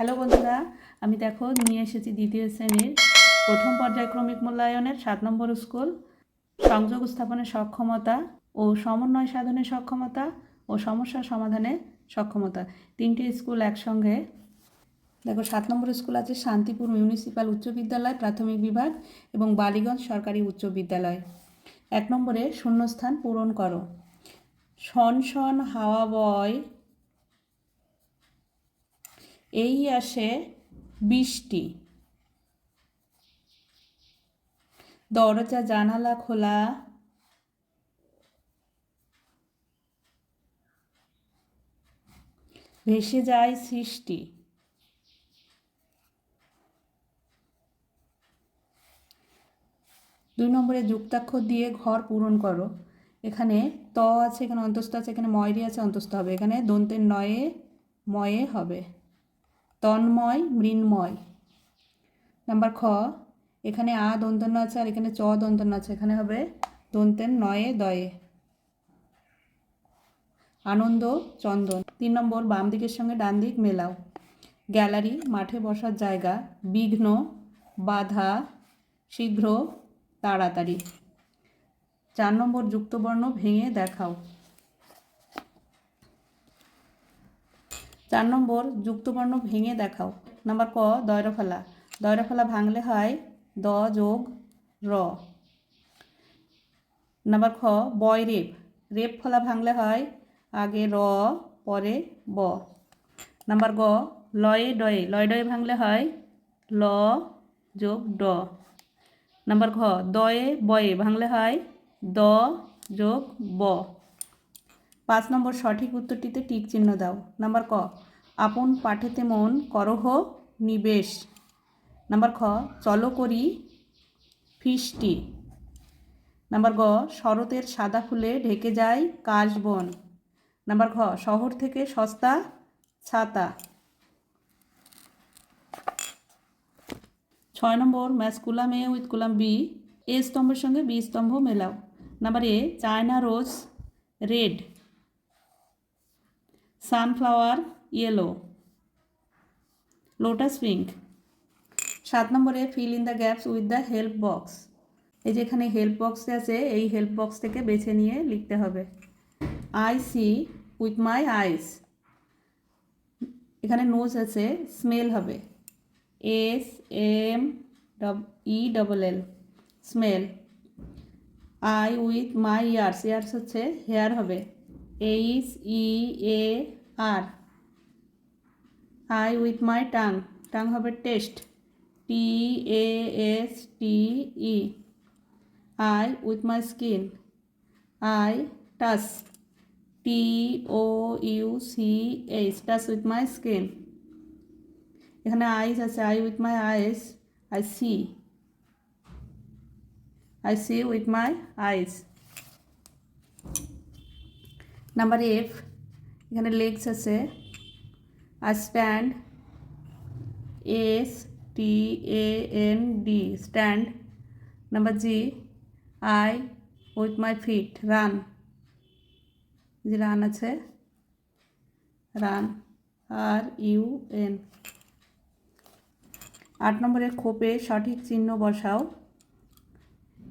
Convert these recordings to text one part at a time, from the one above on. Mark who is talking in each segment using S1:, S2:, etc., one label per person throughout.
S1: Hello বন্ধুরা, আমি দেখো নিয়ে এসেছি দ্বিতীয় শ্রেণির প্রথম পর্যায়ক্রমিক মূল্যায়নের সাত নম্বর স্কুল। সংযোগ স্থাপনের সক্ষমতা ও সমন্বয় সাধনের সক্ষমতা ও সমস্যা সমাধানে সক্ষমতা। তিনটি স্কুল একসঙ্গে। দেখো, সাত নম্বর স্কুল আছে শান্তিপুর মিউনিসিপ্যাল উচ্চ বিদ্যালয়, প্রাথমিক বিভাগ এবং বালিগঞ্জ সরকারি উচ্চ বিদ্যালয়। এক নম্বরে শূন্যস্থান পূরণ করো। শন শন হাওয়া বয় এই আসে বৃষ্টি। দরজা, জানালা খোলা। ভেসে যায় সৃষ্টি। দুই নম্বরে যুক্তাক্ষর দিয়ে ঘর পূরণ করো। এখানে ত আছে, এখানে অন্তস্থ আছে, এখানে ময়রি আছে, অন্তস্থ হবে। এখানে দন্তের নয়ে, ময়ে হবে। তন্ময়, মৃন্ময়। নাম্বার খ, এখানে আ দন্তন্য আছে আর এখানে চ দন্তন্য আছে। এখানে হবে দন্তের নয়ে দয়ে। আনন্দ, চন্দন। তিন নম্বর, বাম দিকের সঙ্গে ডান দিক মেলাও। গ্যালারি, মাঠে বসার জায়গা, বিঘ্ন, বাধা, শীঘ্র, তাড়াতাড়ি। চার নম্বর, যুক্তবর্ণ ভেঙে দেখাও। চার নম্বর, যুক্তবর্ণ ভেঙে দেখাও। নাম্বার ক, দয়রফলা। দয়রফলা ভাঙলে হয় দ যোগ র। নাম্বার খ, বয় রেপ। রেপ ফলা ভাঙলে হয় আগে র, পরে ব। নাম্বার গ, লয়ে ডয়ে। লয় ডয়ে ভাঙলে হয় ল যোগ ড। নাম্বার ঘ, দয়ে বয়ে ভাঙলে হয় দ যোগ ব। পাঁচ নম্বর সঠিক উত্তরটিতে টিক চিহ্ন দাও। নাম্বার ক, আপন পাঠেতে মন করহ নিবেশ। নাম্বার খ, চলো করি ফিষ্টি নাম্বার গ, শরতের সাদা ফুলে ঢেকে যায় কাশবন নাম্বার ঘ, শহর থেকে সস্তা ছাতা। ছয় নম্বর match column A with column B. A স্তম্ভের সঙ্গে বি স্তম্ভ মেলাও। Number A, China rose red. Sunflower yellow, lotus pink. সাত নম্বরে fill in the gaps with the help box. এই যে এখানে হেল্প বক্স আছে, এই হেল্প বক্স থেকে বেছে নিয়ে লিখতে হবে। I see with my eyes. এখানে নোজ আছে, স্মেল হবে। S M E double L, smell. I with my ears ears হচ্ছে হেয়ার হবে। H E A R? I with my tongue tongue হবে taste T A S T E I with my skin I touch T O U C H touch with my skin এখানে eyes আছে। I with my eyes I see I see with my eyes number F এখানে legs আছে। I stand S T A N D stand number G I with my feet run যে run আছে। Run R U N আট নম্বরের খোপে সঠিক চিহ্ন বসাও।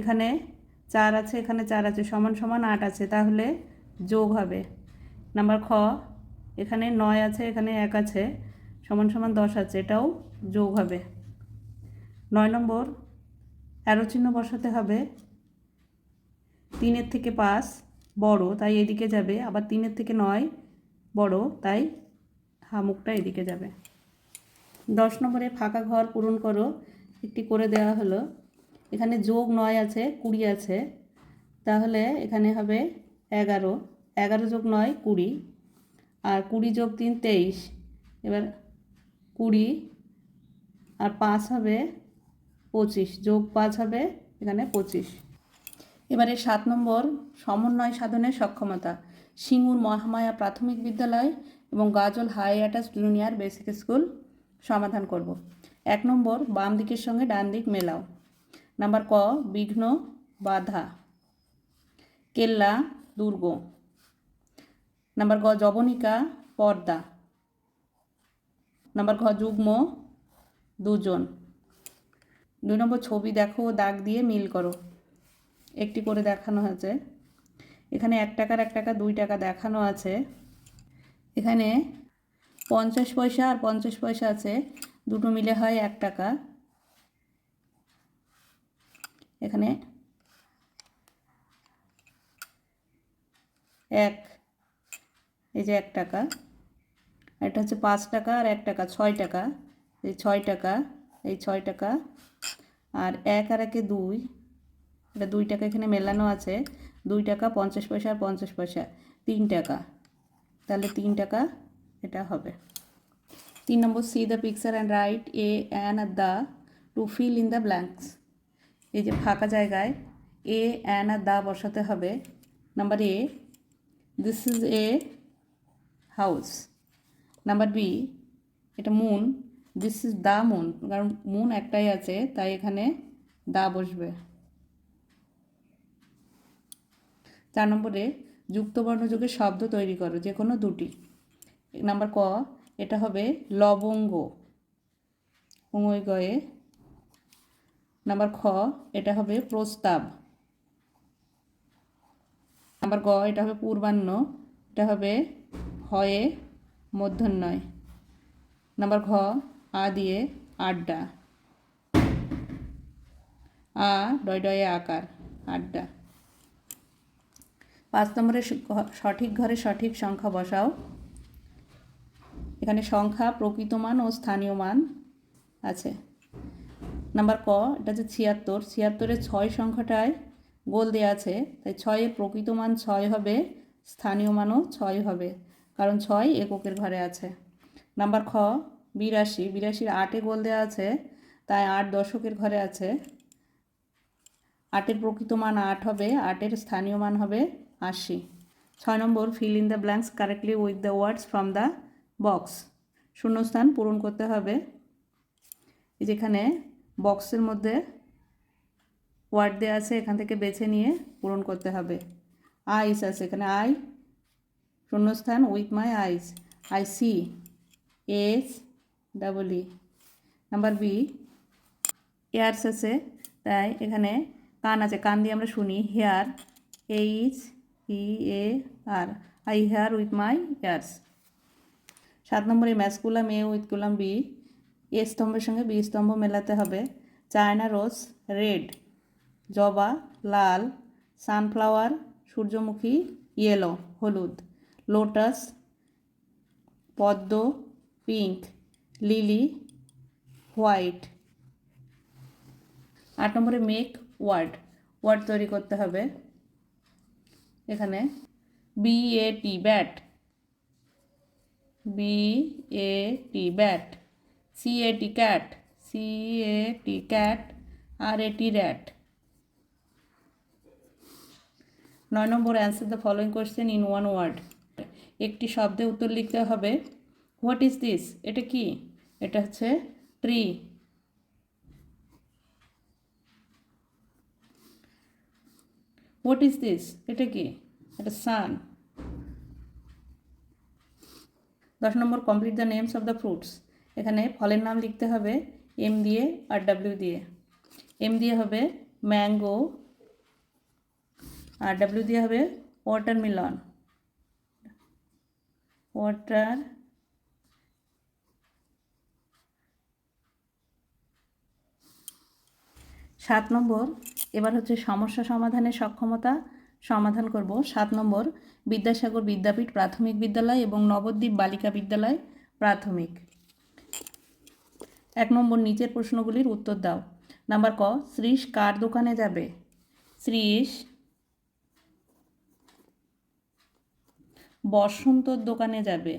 S1: এখানে চার আছে, এখানে চার আছে, সমান সমান আট আছে, তাহলে যোগ হবে। নাম্বার খ, এখানে নয় আছে, এখানে এক আছে, সমান সমান দশ আছে, এটাও যোগ হবে। নয় নম্বর, অ্যারো চিহ্ন বসাতে হবে। তিনের থেকে পাঁচ বড়, তাই এদিকে যাবে। আবার তিনের থেকে নয় বড়, তাই হামুকটা এদিকে যাবে। দশ নম্বরে ফাঁকা ঘর পূরণ করো, একটি করে দেওয়া হলো। এখানে যোগ নয় আছে, কুড়ি আছে। তাহলে এখানে হবে এগারো। এগারো যোগ নয়, কুড়ি। আর কুড়ি যোগ তিন, তেইশ। এবার কুড়ি আর পাঁচ হবে পঁচিশ। যোগ পাঁচ হবে এখানে পঁচিশ। এবারে সাত নম্বর, সমন্বয় সাধনের সক্ষমতা। সিঙ্গুর মহামায়া প্রাথমিক বিদ্যালয় এবং Gajol high attach junior basic school সমাধান করব। এক নম্বর, বাম দিকের সঙ্গে ডান দিক মেলাও। নাম্বার ক, বিঘ্ন, বাধা। কেল্লা, দুর্গ। নাম্বার গ জবনিকা পর্দা নাম্বার ঘ যুগ্ম দুজন। দুই নম্বর ছবি দেখো, দাগ দিয়ে মিল করো। একটি করে দেখানো হয়েছে। এখানে এক টাকার এক টাকা, দুই টাকা দেখানো আছে। এখানে পঞ্চাশ পয়সা আর পঞ্চাশ পয়সা আছে। দুটো মিলে হয় এক টাকা। এখানে এক। এই যে এক টাকা। এটা হচ্ছে পাঁচ টাকা আর এক টাকা, ছয় টাকা। এই ছয় টাকা, এই ছয় টাকা। আর এক আর একে দুই, এটা দুই টাকা এখানে মেলানো আছে। দুই টাকা, পঞ্চাশ পয়সা আর পঞ্চাশ পয়সা। তিন টাকা। তাহলে তিন টাকা এটা হবে। তিন নম্বর see the picture and write a an R the to fill in the blanks এই যে ফাঁকা জায়গায় এ অ্যান আর দা বসাতে হবে। Number A this is a house number B এটা moon this is the moon কারণ মুন একটাই আছে, তাই এখানে দা বসবে। চার নম্বরে, যুক্তবর্ণ যুগে শব্দ তৈরি করো, যে কোনো দুটি। নাম্বার ক, এটা হবে লবঙ্গ। উঙয় গয়ে। নাম্বার খ, এটা হবে প্রস্তাব। নাম্বার গ, এটা হবে পূর্বাহ্ন। এটা হবে হয়ে মধ্যাহ্নয় নাম্বার ঘ, আ দিয়ে আড্ডা। আ, ডয় ডয়ে আকার, আড্ডা। পাঁচ নম্বরে সঠিক ঘরে সঠিক সংখ্যা বসাও। এখানে সংখ্যা, প্রকৃত মান ও স্থানীয় মান আছে। নাম্বার ক, এটা হচ্ছে ছিয়াত্তর ছিয়াত্তরের ছয় সংখ্যাটায় গোল দেওয়া আছে, তাই ছয়ে প্রকৃত মান ছয় হবে, স্থানীয় মানও ছয় হবে। কারণ ছয় এককের ঘরে আছে। নাম্বার খ, বিরাশি। বিরাশির আটে গোল দেওয়া আছে, তাই আট দশকের ঘরে আছে। আটের প্রকৃত মান আট হবে, আটের স্থানীয় মান হবে আশি। ছয় নম্বর fill in the blanks correctly with the words from the box শূন্যস্থান পূরণ করতে হবে। যেখানে বক্সের মধ্যে ওয়ার্ড দেওয়া আছে, এখান থেকে বেছে নিয়ে পূরণ করতে হবে। আইস আছে, এখানে আই শূন্যস্থান with my eyes I C S double E number B ears আছে, তাই এখানে কান আছে, কান দিয়ে আমরা শুনি hear H E A R I hear with my ears সাত নম্বরে, match column A with column B A স্তম্ভের সঙ্গে বি স্তম্ভ মেলাতে হবে। চায়না রোজ, রেড, জবা, লাল, সানফ্লাওয়ার, সূর্যমুখী ইয়েলো হলুদ। লোটাস, পদ্ম, পিঙ্ক, লিলি, হোয়াইট। আট নম্বরে মেক ওয়ার্ড। ওয়ার্ড তৈরি করতে হবে। এখানে B A T bat. B A T bat. C A T cat. C A T cat. R A T rat. নয় নম্বর answer the following question in one word. একটি শব্দে উত্তর লিখতে হবে। হোয়াট ইজ দিস এটা কি? এটা হচ্ছে ট্রি হোয়াট ইজ দিস এটা কি? এটা সান দশ নম্বর complete the names of the fruits এখানে ফলের নাম লিখতে হবে এম দিয়ে আর ডাব্লিউ দিয়ে। এম দিয়ে হবে ম্যাঙ্গো আর ডাব্লিউ দিয়ে হবে ওয়াটারমেলন ওয়াটার সাত নম্বর, এবার হচ্ছে সমস্যা সমাধানের সক্ষমতা সমাধান করব। সাত নম্বর, বিদ্যাসাগর বিদ্যাপীঠ প্রাথমিক বিদ্যালয় এবং নবদ্বীপ বালিকা বিদ্যালয় প্রাথমিক। এক নম্বর, নিচের প্রশ্নগুলির উত্তর দাও। নাম্বার ক, শ্রীশ কার দোকানে যাবে? শ্রীশ বসন্তর দোকানে যাবে।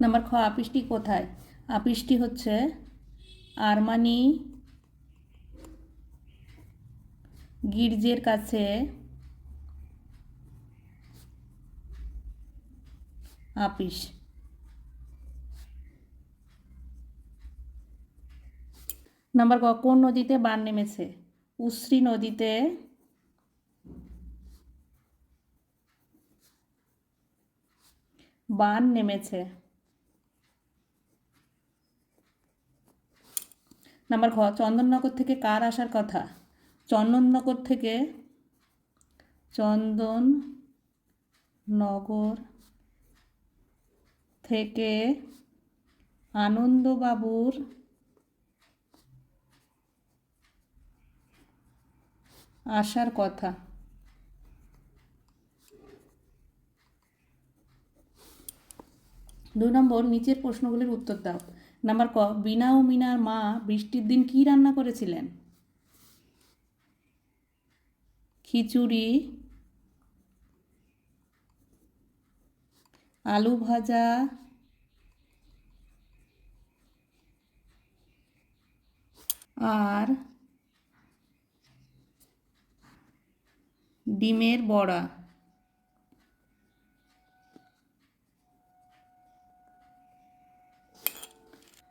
S1: নাম্বার খ আপিসটি কোথায়? আপিসটি হচ্ছে আরমানি গির্জের কাছে। আপিস। নাম্বার ক, কোন নদীতে বান নেমেছে? উশ্রী নদীতে বান নেমেছে। নাম্বার ঘ চন্দননগর থেকে কার আসার কথা? চন্দননগর থেকে চন্দন নগর থেকে আনন্দবাবুর আসার কথা। দুই নম্বর, নিচের প্রশ্নগুলির উত্তর দাও। নাম্বার ক বিনা ও মিনার মা বৃষ্টির দিন কি রান্না করেছিলেন? খিচুড়ি, আলু ভাজা, আর ডিমের বড়া।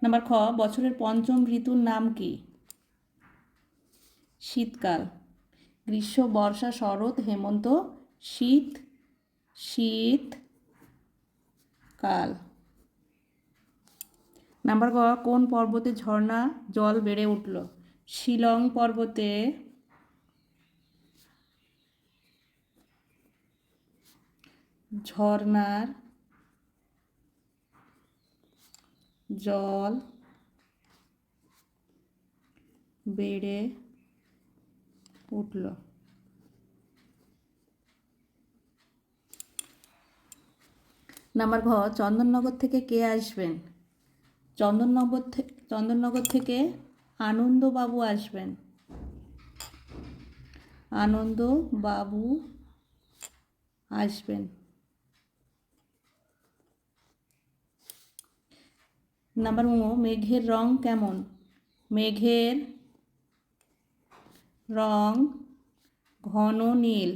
S1: নাম্বার খ, বছরের পঞ্চম ঋতুর নাম কি? শীতকাল। গ্রীষ্ম, বর্ষা, শরৎ, হেমন্ত, শীত শীত কাল নাম্বার গ, কোন পর্বতে ঝর্ণা জল বেড়ে উঠল? শিলং পর্বতে ঝর্ণার জল বেড়ে উঠল। নাম্বার ঘ, চন্দননগর থেকে কে আসবেন? চন্দননগর থেকে চন্দননগর থেকে আনন্দবাবু আসবেন। আনন্দবাবু আসবেন। নাম্বার ও মেঘের রং কেমন? মেঘের রং ঘন নীল।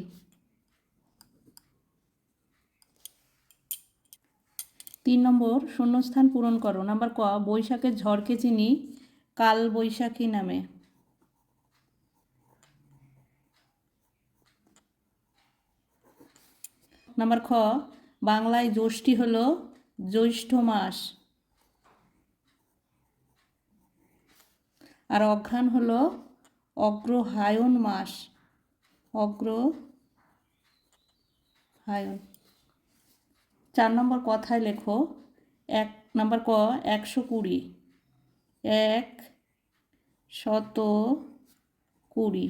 S1: তিন নম্বর, শূন্যস্থান পূরণ করো। নাম্বার ক, বৈশাখের ঝড়কে চিনি কাল বৈশাখী নামে। নাম্বার খ, বাংলায় জ্যৈষ্ঠী হলো জ্যৈষ্ঠ মাস। আর অঘ্রাণ হলো অগ্রহায়ণ মাস। অগ্র হায়ন চার নম্বর কথায় লেখো, এক নম্বর ক, একশো কুড়ি। এক শত কুড়ি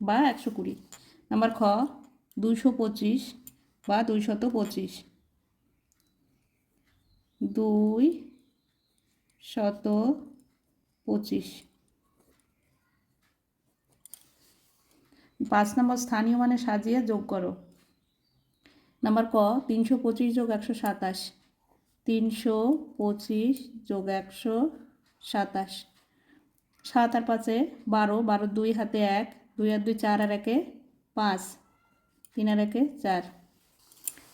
S1: বা একশো কুড়ি। নাম্বার খ, দুইশো পঁচিশ বা দুই শত পঁচিশ। দুই শত পঁচিশ। পাঁচ নম্বর, স্থানীয় মানে সাজিয়ে যোগ করো। নাম্বার ক, তিনশো পঁচিশ যোগ একশো সাতাশ। তিনশো পঁচিশ যোগ একশো সাতাশ। সাত আর পাঁচে বারো বারো দুই হাতে এক, দুই আর দুই চার আর একে পাঁচ, তিন আর একে চার।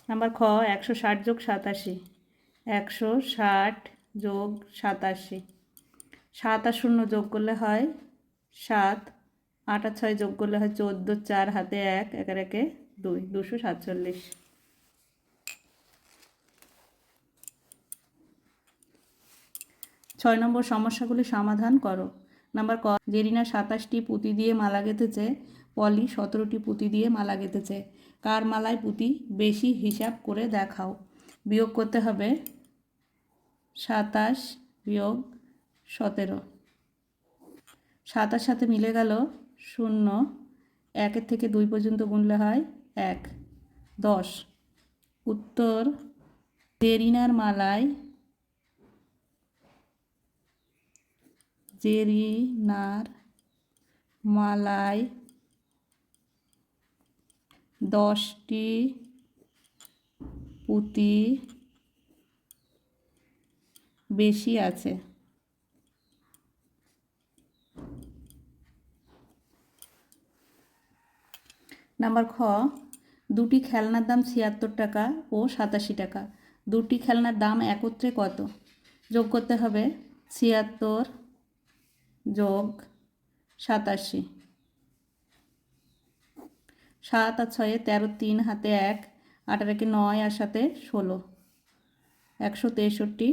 S1: নাম্বার খ, একশো ষাট যোগ সাতাশি। একশো ষাট যোগ সাতাশি। সাত আর শূন্য যোগ করলে হয় সাত, আট আর ছয় যোগ করলে হয় চোদ্দ, চার হাতে এক, একের একে দুই, দুশো সাতচল্লিশ। ছয় নম্বর সমস্যাগুলি সমাধান করো। নাম্বার ক, জেরিনা সাতাশটি পুঁতি দিয়ে মালা গেঁথেছে, পলি সতেরোটি পুঁতি দিয়ে মালা গেঁথেছে। কার মালায় পুঁতি? বেশি হিসাব করে দেখাও। বিয়োগ করতে হবে সাতাশ বিয়োগ সতেরো। সাতার সাথে মিলে গেল শূন্য। একের থেকে দুই পর্যন্ত গুনলে হয় এক। দশ। উত্তর, জেরিনার মালায় জেরিনার মালায় দশটি পুঁতি বেশি আছে। নাম্বার খ, দুটি খেলনার দাম ছিয়াত্তর টাকা ও সাতাশি টাকা। দুটি খেলনার দাম একত্রে কত? যোগ করতে হবে ছিয়াত্তর যোগ সাতাশি। সাত আর ছয়ে তেরো, তিন হাতে এক আটার একে নয় আর সাথে ষোলো। একশো তেষট্টি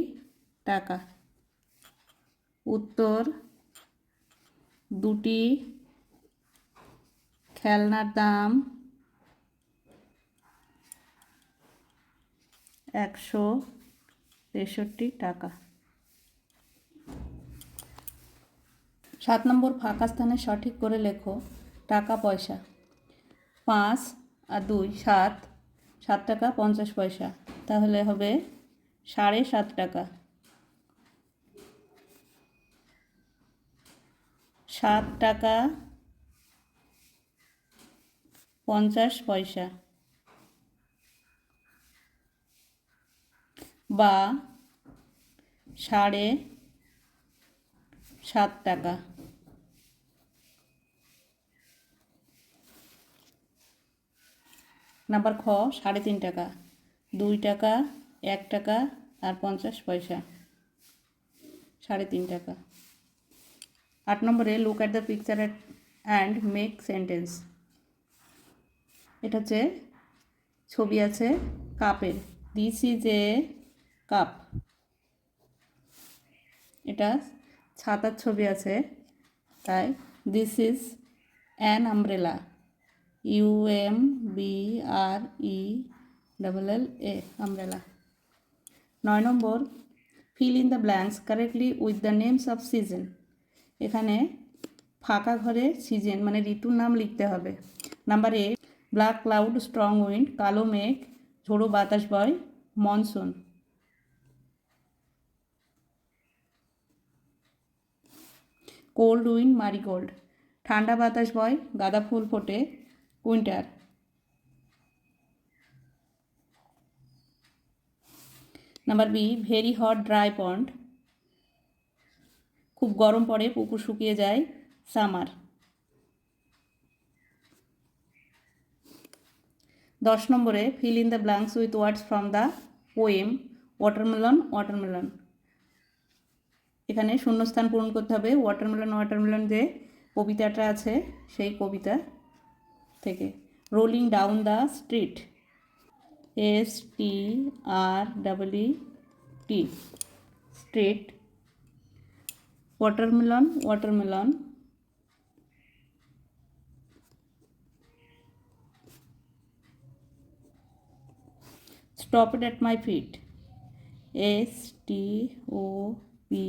S1: টাকা। উত্তর, দুটি খেলনার দাম একশো তেষট্টি টাকা। সাত নম্বর ফাঁকা স্থানে সঠিক করে লেখো, টাকা, পয়সা। পাঁচ আর দুই, সাত। সাত টাকা, পঞ্চাশ পয়সা। তাহলে হবে সাড়ে সাত টাকা। সাত টাকা পঞ্চাশ পয়সা। বা সাড়ে সাত টাকা। নাম্বার খ, সাড়ে তিন টাকা। দুই টাকা, এক টাকা আর পঞ্চাশ পয়সা। সাড়ে তিন টাকা। আট নম্বরে look at the picture and make sentence এটা হচ্ছে ছবি আছে কাপের। দিস ইজ এ কাপ এটা ছাতার ছবি আছে। তাই this is an umbrella U M B R E double L A umbrella নয় নম্বর fill in the blanks correctly with the names of season এখানে ফাঁকা ঘরে সিজন মানে ঋতুর নাম লিখতে হবে। Number A black cloud strong wind কালো মেঘ ঝোড়ো বাতাস বয় মনসুন কোল্ড উইন্ড মারিগোল্ড ঠান্ডা বাতাস বয় গাঁদা ফুল ফোটে winter number B very hot dry pond খুব গরম পড়ে, পুকুর শুকিয়ে যায় সামার দশ নম্বরে fill in the blanks with words from the poem watermelon watermelon এখানে শূন্যস্থান পূরণ করতে হবে ওয়াটারমেলন ওয়াটারমেলন যে কবিতাটা আছে, সেই কবিতা থেকে। Rolling down the street S T R double T street watermelon watermelon stop it at my feet. S t o p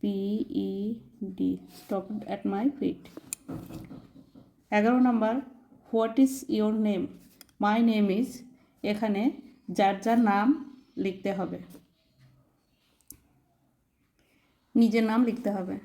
S1: p e d. Stop at my feet. এগারো নম্বর what is your name my name is এখানে যার যার নাম লিখতে হবে। নিজের নাম লিখতে হবে।